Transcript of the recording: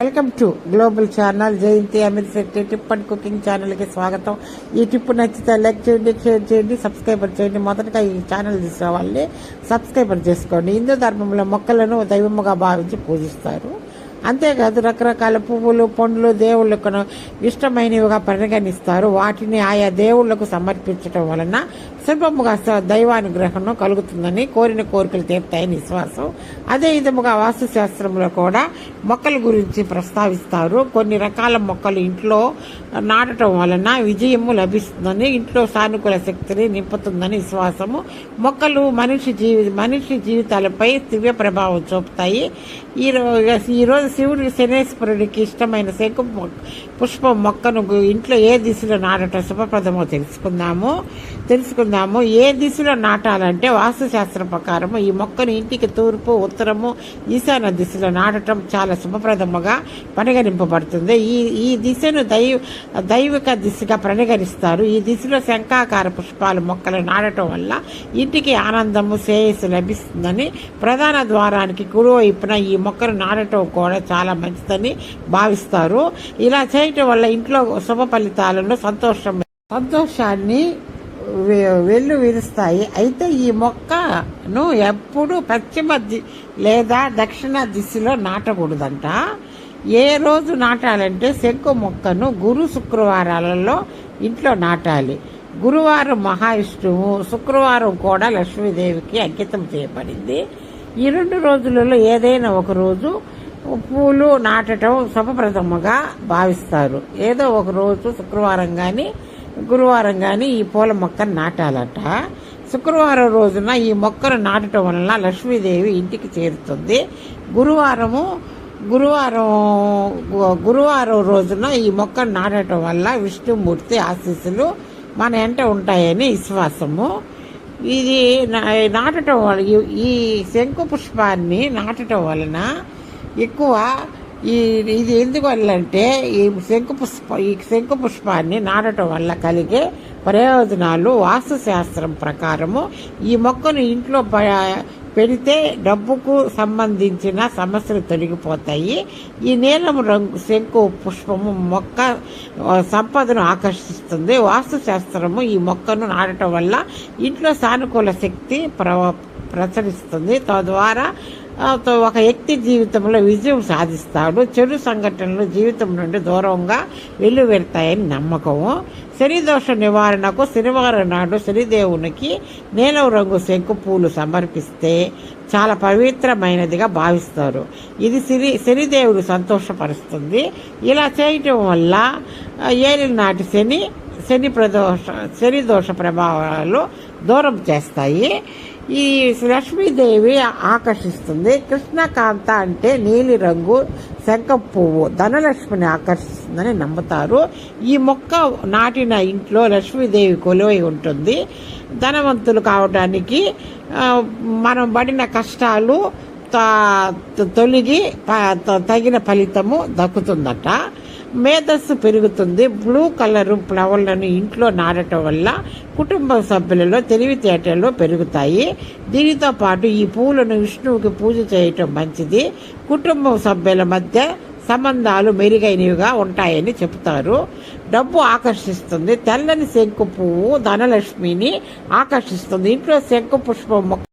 Welcome to global channel Jayanthi Amit Shetty tip and cooking ఛానల్కి స్వాగతం. ఈ tip నచ్చితే లైక్ చేయండి షేర్ చేయండి సబ్స్క్రైబర్ చేయండి. మొదటగా ఈ ఛానల్ చూసే వాళ్ళని సబ్స్క్రైబర్ చేసుకోండి. హిందూ ధర్మంలో మొక్కలను దైవముగా భావించి పూజిస్తారు. అంతేకాదు రకరకాల పువ్వులు పండ్లు దేవుళ్ళకు ఇష్టమైనవిగా పరిగణిస్తారు. వాటిని ఆయా దేవుళ్ళకు సమర్పించడం వలన సులభముగా దైవానుగ్రహం కలుగుతుందని కోరిన కోరికలు తీరుతాయని విశ్వాసం. అదే విధముగా వాస్తుశాస్త్రంలో కూడా మొక్కల గురించి ప్రస్తావిస్తారు. కొన్ని రకాల మొక్కలు ఇంట్లో నాటడం వలన విజయము లభిస్తుందని ఇంట్లో సానుకూల శక్తిని నింపుతుందని విశ్వాసము. మొక్కలు మనిషి జీవి మనిషి జీవితాలపై దివ్య ప్రభావం చూపుతాయి. ఈ రో- ఈ రోజు శివుడికి శనేశ్వరుడికి ఇష్టమైన శంకు పుష్పం మొక్కను ఇంట్లో ఏ దిశలో నాటడం శుభప్రదమో తెలుసుకుందాము. తెలుసుకుందాము ఏ దిశలో నాటాలంటే వాస్తుశాస్త్రం ప్రకారం ఈ మొక్కను ఇంటికి తూర్పు ఉత్తరము ఈశాన్య దిశలో నాటడం చాలా శుభప్రదముగా పరిగణింపబడుతుంది. ఈ ఈ దిశను దైవ దైవిక దిశగా పరిగణిస్తారు. ఈ దిశలో శంఖాకార పుష్పాలు మొక్కలు నాటడం వల్ల ఇంటికి ఆనందము శ్రేయస్సు లభిస్తుందని ప్రధాన ద్వారానికి కుడివైపున ఈ మొక్కను నాటడం కూడా చాలా మంచిదని భావిస్తారు. ఇలా చేయటం వల్ల ఇంట్లో శుభ ఫలితాలను సంతోషం సంతోషాన్ని వె- వెళ్ళు విరుస్తాయి. అయితే ఈ మొక్కను ఎప్పుడు పశ్చిమ ది లేదా దక్షిణ దిశలో నాటకూడదంట. ఏ రోజు నాటాలంటే శంకు మొక్కను గురు శుక్రవారాలలో ఇంట్లో నాటాలి. గురువారం మహావిష్ణువు శుక్రవారం కూడా లక్ష్మీదేవికి అంకితం చేయబడింది. ఈ రెండు రోజులలో ఏదైనా ఒక రోజు పూలు నాటడం శుభప్రదముగా భావిస్తారు. ఏదో ఒక రోజు శుక్రవారం కానీ గురువారం కానీ ఈ పూల మొక్కను నాటాలట. శుక్రవారం రోజున ఈ మొక్కను నాటడం వలన లక్ష్మీదేవి ఇంటికి చేరుతుంది. గురువారము గురువారం గురువారం రోజున ఈ మొక్కను నాటడం వల్ల విష్ణుమూర్తి ఆశీస్సులు మన వెంట ఉంటాయని విశ్వాసము. ఇది నా- నాటడం వల్ల ఈ- ఈ శంకు పుష్పాన్ని నాటడం వలన ఎక్కువ ఈ ఇది ఎందువల్ల అంటే ఈ శంకు పుష్ప ఈ శంకు పుష్పాన్ని నాటడం వల్ల కలిగే ప్రయోజనాలు వాస్తుశాస్త్రం ప్రకారము. ఈ మొక్కను ఇంట్లో పెడితే డబ్బుకు సంబంధించిన సమస్యలు తొలగిపోతాయి. ఈ నీలం రంగు శంకు పుష్పము మొక్క సంపదను ఆకర్షిస్తుంది. వాస్తుశాస్త్రము ఈ మొక్కను నాటడం వల్ల ఇంట్లో సానుకూల శక్తి ప్ర ప్రసరిస్తుంది. తద్వారా ఒక వ్యక్తి జీవితంలో విజయం సాధిస్తాడు. చెడు సంఘటనలు జీవితం నుండి దూరంగా వెల్లువెడతాయని నమ్మకము శనిదోష నివారణకు శనివారం నాడు శనిదేవునికి నీలం రంగు శంకు పూలు సమర్పిస్తే చాలా పవిత్రమైనదిగా భావిస్తారు. ఇది శని శనిదేవుడు సంతోషపరుస్తుంది. ఇలా చేయటం వల్ల ఆ, నాటి శని శని ప్రదోష శని దోష ప్రభావాలు దూరం చేస్తాయి. ఈ లక్ష్మీదేవి ఆకర్షిస్తుంది. కృష్ణకాంత అంటే నీలి రంగు శంఖ పువ్వు. ధనలక్ష్మిని ఆకర్షిస్తుందని నమ్ముతారు. ఈ మొక్క నాటిన ఇంట్లో లక్ష్మీదేవి కొలువై ఉంటుంది. ధనవంతులు కావడానికి మనం పడిన కష్టాలు తొలగి త- తగిన ఫలితము దక్కుతుందట. మేధస్సు పెరుగుతుంది. బ్లూ కలర్ ఫ్లవర్లను ఇంట్లో నాటడం వల్ల కుటుంబ సభ్యులలో తెలివితేటలు పెరుగుతాయి. దీనితో పాటు ఈ పూలను విష్ణువుకి పూజ చేయటం మంచిది. కుటుంబ సభ్యుల మధ్య సంబంధాలు మెరుగైనవిగా ఉంటాయని చెబుతారు. డబ్బు ఆకర్షిస్తుంది. తెల్లని శంకు పువ్వు ధనలక్ష్మిని ఆకర్షిస్తుంది. ఇంట్లో శంకు పుష్పం మొక్క